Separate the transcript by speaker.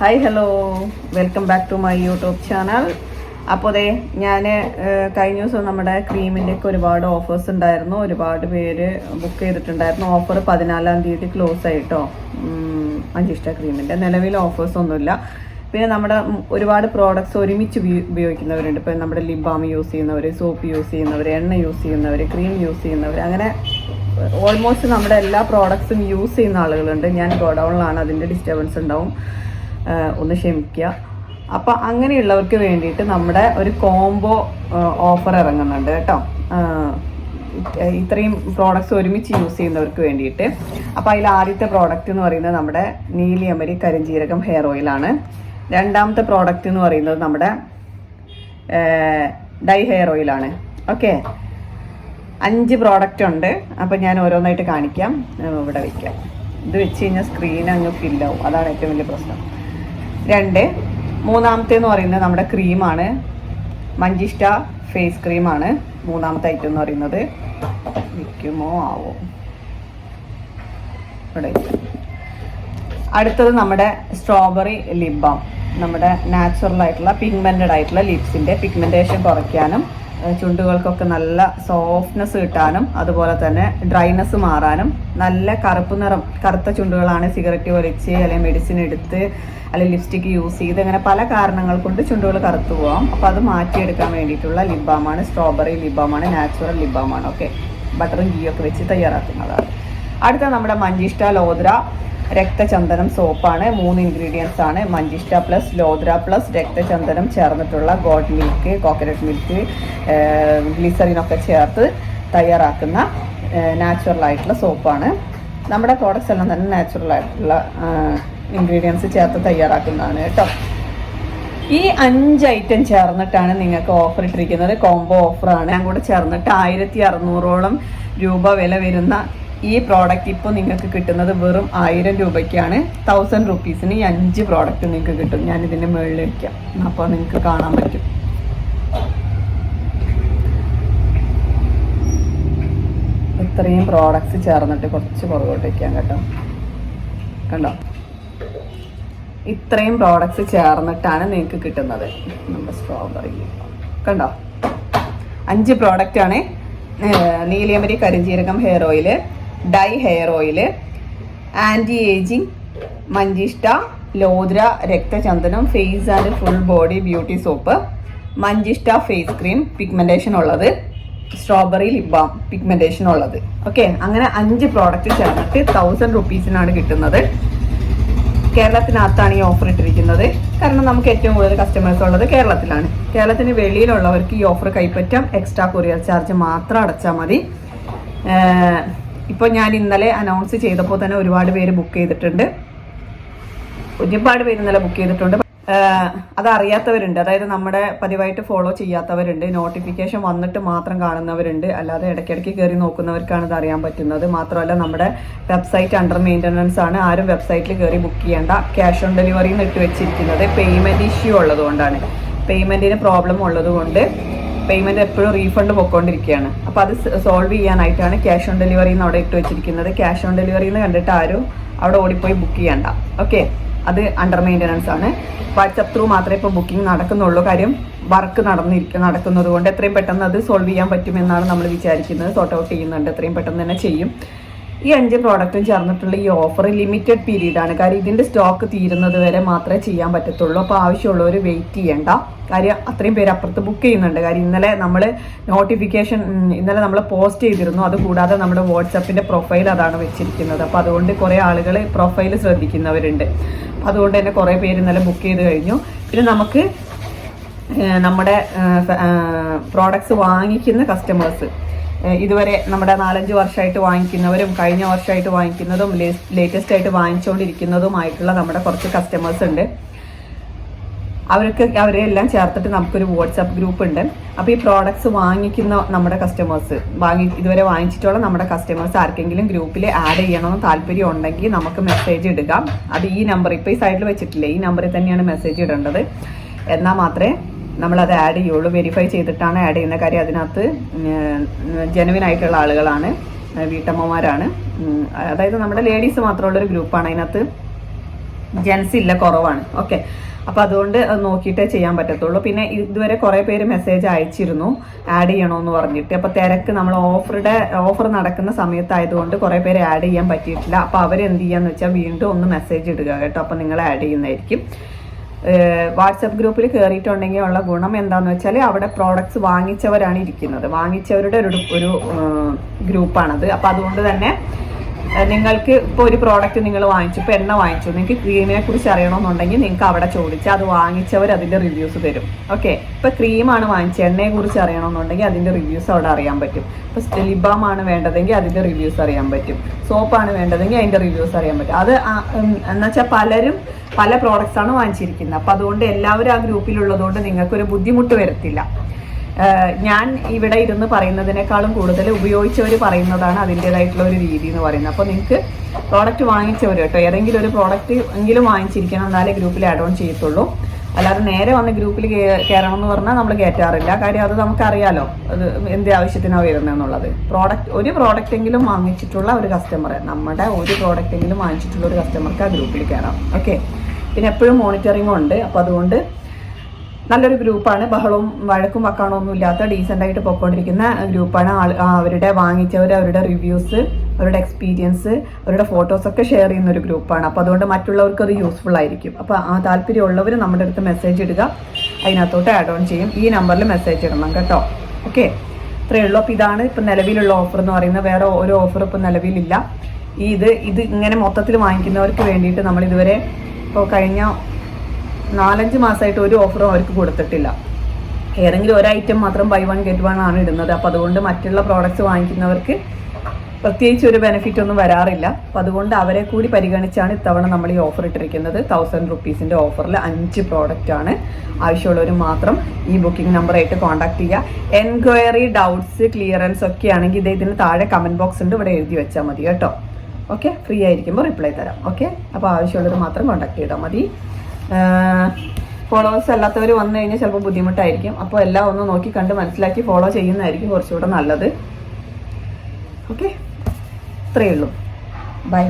Speaker 1: Hi hello welcome back to my YouTube channel അപ്പോൾ അതെ ഞാൻ കഴിഞ്ഞ ദിവസം നമ്മുടെ ക്രീമിന്റെ ഒക്കെ ഒരുപാട് ഓഫേഴ്സ് ഉണ്ടായിരുന്നു. ഒരുപാട് പേര് ബുക്ക് ചെയ്തിട്ടുണ്ടായിരുന്നു. ഓഫർ പതിനാലാം തീയതി ക്ലോസ് ആയിട്ടോ അഞ്ചിഷ്ട ക്രീമിന്റെ നിലവിൽ ഓഫേഴ്സ് ഒന്നുമില്ല. പിന്നെ നമ്മുടെ ഒരുപാട് പ്രോഡക്റ്റ്സ് ഒരുമിച്ച് ഉപയോ- ഉപയോഗിക്കുന്നവരുണ്ട്. ഇപ്പം നമ്മുടെ ലിപ് ബാം യൂസ് ചെയ്യുന്നവർ സോപ്പ് യൂസ് ചെയ്യുന്നവർ എണ്ണ യൂസ് ചെയ്യുന്നവർ ക്രീം യൂസ് ചെയ്യുന്നവർ അങ്ങനെ ഓൾമോസ്റ്റ് നമ്മുടെ എല്ലാ പ്രോഡക്ട്സും യൂസ് ചെയ്യുന്ന ആളുകളുണ്ട്. ഞാൻ ഗോഡൗണിലാണ് അതിന്റെ ഡിസ്റ്റർബൻസ് ഉണ്ടാവും. ഒന്ന് ക്ഷമിക്കുക. അപ്പൊ അങ്ങനെയുള്ളവർക്ക് വേണ്ടിയിട്ട് നമ്മുടെ ഒരു കോംബോ ഓഫർ ഇറങ്ങുന്നുണ്ട് കേട്ടോ. ഇത്രയും പ്രോഡക്റ്റ്സ് ഒരുമിച്ച് യൂസ് ചെയ്യുന്നവർക്ക് വേണ്ടിയിട്ട്. അപ്പോൾ അതിൽ ആദ്യത്തെ പ്രോഡക്റ്റ് എന്ന് പറയുന്നത് നമ്മുടെ നീലിയമരി കരിഞ്ചീരകം ഹെയർ ഓയിലാണ് രണ്ടാമത്തെ പ്രോഡക്റ്റ് എന്ന് പറയുന്നത് നമ്മുടെ ഡൈ ഹെയർ ഓയിലാണ് ഓക്കെ അഞ്ച് പ്രോഡക്റ്റ് ഉണ്ട്. അപ്പം ഞാൻ ഓരോന്നായിട്ട് കാണിക്കാം. ഇവിടെ വയ്ക്കാം ഇത് വെച്ച് കഴിഞ്ഞാൽ സ്ക്രീൻ അങ്ങ് ഫില്ലാവും അതാണ് ഏറ്റവും വലിയ പ്രശ്നം. രണ്ട്. മൂന്നാമത്തെ എന്ന് പറയുന്നത് നമ്മുടെ ക്രീമാണ്. മഞ്ചിഷ്ട ഫേസ് ക്രീമാണ്. മൂന്നാമത്തെ ഐറ്റം എന്ന് പറയുന്നത്. വിൽക്കുമോ ആവോ? ഇവിടെ. അടുത്തത് നമ്മുടെ സ്ട്രോബെറി ലിബാം നമ്മുടെ നാച്ചുറൽ ആയിട്ടുള്ള പിഗ്മെന്റഡ് ആയിട്ടുള്ള ലിപ്സിന്റെ പിഗ്മെന്റേഷൻ കുറയ്ക്കാനും ചുണ്ടുകൾക്കൊക്കെ നല്ല സോഫ്റ്റ്നെസ് കിട്ടാനും അതുപോലെ തന്നെ ഡ്രൈനെസ് മാറാനും നല്ല കറുപ്പ് നിറം കറുത്ത ചുണ്ടുകളാണ് സിഗരറ്റ് വലിച്ച് അല്ലെങ്കിൽ മെഡിസിൻ എടുത്ത് അല്ലെങ്കിൽ ലിപ്സ്റ്റിക് യൂസ് ചെയ്ത് അങ്ങനെ പല കാരണങ്ങൾ കൊണ്ട് ചുണ്ടുകൾ കറുത്തു പോകാം അപ്പോൾ അത് മാറ്റിയെടുക്കാൻ വേണ്ടിയിട്ടുള്ള ലിപ് ബാമാണ് സ്ട്രോബെറി ലിപ് ബാമാണ് നാച്ചുറൽ ലിപ് ബാമാണ് ഓക്കെ ബട്ടറും ഗീയൊക്കെ വെച്ച് തയ്യാറാക്കുന്നതാണ്. അടുത്ത നമ്മുടെ മഞ്ചിഷ്ട ലോദ്ര. രക്തചന്ദനം സോപ്പാണ് മൂന്ന് ഇൻഗ്രീഡിയൻസ് ആണ്. മഞ്ചിഷ്ട പ്ലസ് ലോദ്ര പ്ലസ് രക്തചന്ദനം ചേർന്നിട്ടുള്ള ഗോഡ് മിൽക്ക് കോക്കനട്ട് മിൽക്ക് ഗ്ലിസറിനൊക്കെ ചേർത്ത് തയ്യാറാക്കുന്ന നാച്ചുറൽ ആയിട്ടുള്ള സോപ്പാണ്. നമ്മുടെ പ്രോഡക്റ്റ്സ് എല്ലാം തന്നെ നാച്ചുറൽ ആയിട്ടുള്ള ഇൻഗ്രീഡിയൻസ് ചേർത്ത് തയ്യാറാക്കുന്നതാണ് കേട്ടോ. ഈ അഞ്ച് ഐറ്റം ചേർന്നിട്ടാണ് നിങ്ങൾക്ക് ഓഫർ ഇട്ടിരിക്കുന്നത്. കോംബോ ഓഫറാണ് ഞാൻ കൂടെ ചേർന്നിട്ട് ആയിരത്തി അറുന്നൂറോളം രൂപ വില വരുന്ന ഈ പ്രോഡക്റ്റ് ഇപ്പോൾ നിങ്ങൾക്ക് കിട്ടുന്നത് വെറും ആയിരം രൂപയ്ക്കാണ്. തൗസൻഡ് റുപ്പീസിന് ഈ അഞ്ച് പ്രോഡക്റ്റ് നിങ്ങൾക്ക് കിട്ടും. ഞാൻ ഇതിന്റെ മുകളിൽ വയ്ക്കാം അപ്പോൾ നിങ്ങൾക്ക് കാണാൻ പറ്റും. ഇത്രയും പ്രോഡക്റ്റ്സ് ചേർന്നിട്ട് കുറച്ച് പുറകോട്ട് വയ്ക്കാം കേട്ടോ. കണ്ടോ? ഇത്രയും പ്രോഡക്റ്റ്സ് ചേർന്നിട്ടാണ് നിങ്ങൾക്ക് കിട്ടുന്നത്. നമ്മുടെ സ്ട്രോബെറി കണ്ടോ? അഞ്ച് പ്രോഡക്റ്റ് ആണ്. നീലിയമരി കരിഞ്ചീരകം hair oil dye hair oil anti ageing മഞ്ചിഷ്ട ലോദ്ര രക്തചന്ദനം face and full body beauty soap മഞ്ചിഷ്ട face cream pigmentation ഉള്ളത് സ്ട്രോബെറി ലിപ് ബാം പിഗ്മെന്റേഷൻ ഉള്ളത്. ഓക്കെ അങ്ങനെ അഞ്ച് പ്രോഡക്റ്റ് ചേർന്നിട്ട് തൗസൻഡ് റുപ്പീസിനാണ് കിട്ടുന്നത്. കേരളത്തിനകത്താണ് ഈ ഓഫർ ഇട്ടിരിക്കുന്നത്. കാരണം നമുക്ക് ഏറ്റവും കൂടുതൽ കസ്റ്റമേഴ്സ് ഉള്ളത് കേരളത്തിലാണ്. കേരളത്തിന് വെളിയിലുള്ളവർക്ക് ഈ ഓഫർ കൈപ്പറ്റാം. എക്സ്ട്രാ കൊറിയർ ചാർജ് മാത്രം അടച്ചാൽ മതി. ഇപ്പോൾ ഞാൻ ഇന്നലെ അനൗൺസ് ചെയ്തപ്പോൾ തന്നെ ഒരുപാട് പേര് ബുക്ക് ചെയ്തിട്ടുണ്ട്. ഒരുപാട് പേര് ഇന്നലെ ബുക്ക് ചെയ്തിട്ടുണ്ട്. അതറിയാത്തവരുണ്ട്. അതായത് നമ്മുടെ പതിവായിട്ട് ഫോളോ ചെയ്യാത്തവരുണ്ട്. നോട്ടിഫിക്കേഷൻ വന്നിട്ട് മാത്രം കാണുന്നവരുണ്ട്. അല്ലാതെ ഇടയ്ക്കിടയ്ക്ക് കയറി നോക്കുന്നവർക്കാണ് ഇത് അറിയാൻ പറ്റുന്നത്. മാത്രമല്ല നമ്മുടെ വെബ്സൈറ്റ് അണ്ടർ മെയിന്റനൻസ് ആണ്. ആരും വെബ്സൈറ്റിൽ കയറി ബുക്ക് ചെയ്യേണ്ട. ക്യാഷ് ഓൺ ഡെലിവറി ഇട്ട് വെച്ചിരിക്കുന്നത് പേയ്മെന്റ് ഇഷ്യൂ ഉള്ളതുകൊണ്ടാണ്. പേയ്മെന്റിന് പ്രോബ്ലം ഉള്ളതുകൊണ്ട് പേയ്മെന്റ് എപ്പോഴും റീഫണ്ട് പൊക്കോണ്ടിരിക്കുകയാണ് അപ്പോൾ അത് സോൾവ് ചെയ്യാനായിട്ടാണ് ക്യാഷ് ഓൺ ഡെലിവറി എന്ന് അവിടെ ഇട്ട് വെച്ചിരിക്കുന്നത്. ക്യാഷ് ഓൺ ഡെലിവറി എന്ന് കണ്ടിട്ട് ആരും അവിടെ ഓടിപ്പോയി ബുക്ക് ചെയ്യണ്ട. ഓക്കെ അത് അണ്ടർ മെയിന്റനൻസ് ആണ്. വാട്സപ്പ് ത്രൂ മാത്രമേ ഇപ്പോൾ ബുക്കിംഗ് നടക്കുന്നുള്ളൂ. കാര്യം വർക്ക് നടന്നിരിക്കും നടക്കുന്നത് കൊണ്ട് എത്രയും പെട്ടെന്ന് അത് സോൾവ് ചെയ്യാൻ പറ്റുമെന്നാണ് നമ്മൾ വിചാരിക്കുന്നത്. സോർട്ട് ഔട്ട് ചെയ്യുന്നുണ്ട്. എത്രയും പെട്ടെന്ന് തന്നെ ചെയ്യും. ഈ അഞ്ച് പ്രോഡക്റ്റും ചേർന്നിട്ടുള്ള ഈ ഓഫർ ലിമിറ്റഡ് പീരീഡ് ആണ്. കാര്യം ഇതിന്റെ സ്റ്റോക്ക് തീരുന്നത് വരെ മാത്രമേ ചെയ്യാൻ പറ്റത്തുള്ളൂ. അപ്പോൾ ആവശ്യമുള്ളവർ വെയിറ്റ് ചെയ്യേണ്ട. കാര്യം അത്രയും പേര് അപ്പുറത്ത് ബുക്ക് ചെയ്യുന്നുണ്ട്. കാര്യം ഇന്നലെ നമ്മൾ നോട്ടിഫിക്കേഷൻ ഇന്നലെ നമ്മൾ പോസ്റ്റ് ചെയ്തിരുന്നു. അതുകൂടാതെ നമ്മുടെ വാട്സപ്പിന്റെ പ്രൊഫൈൽ അതാണ് വെച്ചിരിക്കുന്നത്. അപ്പോൾ അതുകൊണ്ട് കുറേ ആളുകൾ പ്രൊഫൈൽ ശ്രദ്ധിക്കുന്നവരുണ്ട്. അതുകൊണ്ട് തന്നെ കുറേ പേര് ഇന്നലെ ബുക്ക് ചെയ്ത് കഴിഞ്ഞു. പിന്നെ നമുക്ക് നമ്മുടെ പ്രോഡക്ട്സ് വാങ്ങിക്കുന്ന കസ്റ്റമേഴ്സ് ഇതുവരെ നമ്മുടെ നാലഞ്ച് വർഷമായിട്ട് വാങ്ങിക്കുന്നവരും കഴിഞ്ഞ വർഷമായിട്ട് വാങ്ങിക്കുന്നതും ലേറ്റസ്റ്റ് ആയിട്ട് വാങ്ങിച്ചുകൊണ്ടിരിക്കുന്നതുമായിട്ടുള്ള നമ്മുടെ കുറച്ച് കസ്റ്റമേഴ്സ് ഉണ്ട്. അവർക്ക് അവരെ എല്ലാം ചേർത്തിട്ട് നമുക്കൊരു വാട്സാപ്പ് ഗ്രൂപ്പ് ഉണ്ട്. അപ്പോൾ ഈ പ്രോഡക്ട്സ് വാങ്ങിക്കുന്ന നമ്മുടെ കസ്റ്റമേഴ്സ് വാങ്ങി ഇതുവരെ വാങ്ങിച്ചിട്ടുള്ള നമ്മുടെ കസ്റ്റമേഴ്സ് ആർക്കെങ്കിലും ഗ്രൂപ്പിൽ ആഡ് ചെയ്യണമെന്ന് താല്പര്യം ഉണ്ടെങ്കിൽ നമുക്ക് മെസ്സേജ് ഇടുക. അത് ഈ നമ്പർ ഇപ്പോൾ ഈ സൈഡിൽ വെച്ചിട്ടില്ലേ ഈ നമ്പറിൽ തന്നെയാണ് മെസ്സേജ് ഇടേണ്ടത്. എന്നാൽ മാത്രമേ നമ്മളത് ആഡ് ചെയ്യുള്ളൂ. വെരിഫൈ ചെയ്തിട്ടാണ് ആഡ് ചെയ്യുന്ന കാര്യം അതിനകത്ത് ജനുവിനായിട്ടുള്ള ആളുകളാണ് വീട്ടമ്മമാരാണ്. അതായത് നമ്മുടെ ലേഡീസ് മാത്രമുള്ളൊരു ഗ്രൂപ്പാണ് അതിനകത്ത് ജെൻസ് ഇല്ല കുറവാണ്. ഓക്കെ അപ്പം അതുകൊണ്ട് അത് നോക്കിയിട്ടേ ചെയ്യാൻ പറ്റത്തുള്ളൂ. പിന്നെ ഇതുവരെ കുറേ പേര് മെസ്സേജ് അയച്ചിരുന്നു ആഡ് ചെയ്യണമെന്ന് പറഞ്ഞിട്ട്. അപ്പോൾ തിരക്ക് നമ്മൾ ഓഫറുടെ ഓഫർ നടക്കുന്ന സമയത്തായതുകൊണ്ട് കുറേ പേര് ആഡ് ചെയ്യാൻ പറ്റിയിട്ടില്ല. അപ്പോൾ അവരെന്ത് ചെയ്യാന്ന് വെച്ചാൽ വീണ്ടും ഒന്ന് മെസ്സേജ് ഇടുക കേട്ടോ. അപ്പോൾ നിങ്ങൾ ആഡ് ചെയ്യുന്നതായിരിക്കും. വാട്സപ്പ് ഗ്രൂപ്പിൽ കയറിയിട്ടുണ്ടെങ്കിൽ ഉള്ള ഗുണം എന്താന്ന് വെച്ചാൽ അവിടെ പ്രോഡക്ട്സ് വാങ്ങിച്ചവരാണ് ഇരിക്കുന്നത്. വാങ്ങിച്ചവരുടെ ഒരു ഒരു ഗ്രൂപ്പാണത്. അപ്പം അതുകൊണ്ട് തന്നെ നിങ്ങൾക്ക് ഇപ്പോൾ ഒരു പ്രോഡക്റ്റ് നിങ്ങൾ വാങ്ങിച്ചു ഇപ്പോൾ എണ്ണ വാങ്ങിച്ചു നിങ്ങൾക്ക് ക്രീമിനെ കുറിച്ച് അറിയണമെന്നുണ്ടെങ്കിൽ നിങ്ങൾക്ക് അവിടെ ചോദിച്ച് അത് വാങ്ങിച്ചവർ അതിന്റെ റിവ്യൂസ് തരും. ഓക്കെ ഇപ്പോൾ ക്രീമാണ് വാങ്ങിച്ചത് എണ്ണയെ കുറിച്ച് അറിയണമെന്നുണ്ടെങ്കിൽ അതിന്റെ റിവ്യൂസ് അവിടെ അറിയാൻ പറ്റും. ഇപ്പോൾ ലിബാം ആണ് വേണ്ടതെങ്കിൽ അതിന്റെ റിവ്യൂസ് അറിയാൻ പറ്റും. സോപ്പാണ് വേണ്ടതെങ്കിൽ അതിന്റെ റിവ്യൂസ് അറിയാൻ പറ്റും. അത് എന്നുവെച്ചാൽ പലരും പല പ്രോഡക്റ്റ്സ് ആണ് വാങ്ങിച്ചിരിക്കുന്നത്. അപ്പോൾ അതുകൊണ്ട് എല്ലാവരും ആ ഗ്രൂപ്പിലുള്ളതുകൊണ്ട് നിങ്ങൾക്കൊരു ബുദ്ധിമുട്ട് വരത്തില്ല. ഞാൻ ഇവിടെ ഇരുന്ന് പറയുന്നതിനേക്കാളും കൂടുതൽ ഉപയോഗിച്ചവർ പറയുന്നതാണ് അതിന്റെതായിട്ടുള്ള ഒരു രീതി എന്ന് പറയുന്നത്. അപ്പോൾ നിങ്ങൾക്ക് പ്രോഡക്റ്റ് വാങ്ങിച്ചവർ കേട്ടോ ഏതെങ്കിലും ഒരു പ്രോഡക്റ്റ് എങ്കിലും വാങ്ങിച്ചിരിക്കണം എന്നാലേ ഗ്രൂപ്പിൽ ആഡ് ഓൺ ചെയ്യത്തുള്ളൂ. അല്ലാതെ നേരെ വന്ന് ഗ്രൂപ്പിൽ കയറണം എന്ന് പറഞ്ഞാൽ നമ്മൾ കയറ്റാറില്ല കാര്യം അത് നമുക്കറിയാലോ അത് എന്ത് ആവശ്യത്തിനാണ് വരുന്നതെന്നുള്ളത് പ്രോഡക്റ്റ് ഒരു പ്രോഡക്റ്റ് എങ്കിലും വാങ്ങിച്ചിട്ടുള്ള ഒരു കസ്റ്റമർ നമ്മുടെ ഒരു പ്രോഡക്റ്റ് എങ്കിലും വാങ്ങിച്ചിട്ടുള്ള ഒരു കസ്റ്റമർക്ക് ആ ഗ്രൂപ്പിൽ കയറാം ഓക്കെ പിന്നെ എപ്പോഴും മോണിറ്ററിംഗും ഉണ്ട്. അപ്പോൾ അതുകൊണ്ട് നല്ലൊരു ഗ്രൂപ്പാണ്. ബഹളവും വഴക്കും വക്കാണോ ഒന്നും ഇല്ലാത്ത ഡീസെന്റ് ആയിട്ട് പോയിക്കൊണ്ടിരിക്കുന്ന ഗ്രൂപ്പാണ്. അവരുടെ വാങ്ങിച്ചവർ അവരുടെ റിവ്യൂസ് അവരുടെ എക്സ്പീരിയൻസ് അവരുടെ ഫോട്ടോസ് ഒക്കെ ഷെയർ ചെയ്യുന്ന ഒരു ഗ്രൂപ്പാണ്. അപ്പോൾ അതുകൊണ്ട് മറ്റുള്ളവർക്ക് അത് യൂസ്ഫുൾ ആയിരിക്കും. അപ്പോൾ ആ താല്പര്യമുള്ളവർ നമ്മുടെ അടുത്ത് മെസ്സേജ് ഇടുക. അതിനകത്തോട്ട് ആഡ് ഓൺ ചെയ്യും. ഈ നമ്പറിൽ മെസ്സേജ് ഇടണം കേട്ടോ. ഓക്കെ ഇത്രയേ ഉള്ളൂ. അപ്പോൾ ഇതാണ് ഇപ്പം നിലവിലുള്ള ഓഫർ എന്ന് പറയുന്നത്. വേറെ ഒരു ഓഫർ ഇപ്പം നിലവിലില്ല. ഈ ഇത് ഇത് ഇങ്ങനെ മൊത്തത്തിൽ വാങ്ങിക്കുന്നവർക്ക് വേണ്ടിയിട്ട് നമ്മൾ ഇതുവരെ ഇപ്പോൾ കഴിഞ്ഞ നാലഞ്ച് മാസമായിട്ട് ഒരു ഓഫറും അവർക്ക് കൊടുത്തിട്ടില്ല. ഏതെങ്കിലും ഒരു ഐറ്റം മാത്രം ബൈ വൺ ഗെറ്റ് വൺ ആണ് ഇടുന്നത്. അപ്പോൾ അതുകൊണ്ട് മറ്റുള്ള പ്രോഡക്റ്റ്സ് വാങ്ങിക്കുന്നവർക്ക് പ്രത്യേകിച്ച് ഒരു ബെനിഫിറ്റ് ഒന്നും വരാറില്ല. അപ്പം അതുകൊണ്ട് അവരെ കൂടി പരിഗണിച്ചാണ് ഇത്തവണ നമ്മൾ ഈ ഓഫർ ഇട്ടിരിക്കുന്നത്. തൗസൻഡ് റുപ്പീസിന്റെ ഓഫറിൽ അഞ്ച് പ്രോഡക്റ്റ് ആണ് ആവശ്യമുള്ളവർ മാത്രം ഈ ബുക്കിംഗ് നമ്പറായിട്ട് കോൺടാക്ട് ചെയ്യുക. എൻക്വയറി ഡൗട്ട്സ് ക്ലിയറൻസ് ഒക്കെ ആണെങ്കിൽ ഇത് ഇതിന് താഴെ കമന്റ് ബോക്സ് ഉണ്ട്. ഇവിടെ എഴുതി വെച്ചാൽ മതി കേട്ടോ. ഓക്കെ ഫ്രീ ആയിരിക്കുമ്പോൾ റിപ്ലൈ തരാം. ഓക്കെ അപ്പോൾ ആവശ്യമുള്ളവർ മാത്രം കോൺടാക്ട് ചെയ്താൽ മതി. ഫോളോവേഴ്സ് അല്ലാത്തവർ വന്നു കഴിഞ്ഞാൽ ചിലപ്പോൾ ബുദ്ധിമുട്ടായിരിക്കും. അപ്പോൾ എല്ലാം ഒന്ന് നോക്കി കണ്ട് മനസ്സിലാക്കി ഫോളോ ചെയ്യുന്നതായിരിക്കും കുറച്ചുകൂടെ നല്ലത്. ഓക്കെ ഇത്രയേ ഉള്ളൂ. ബൈ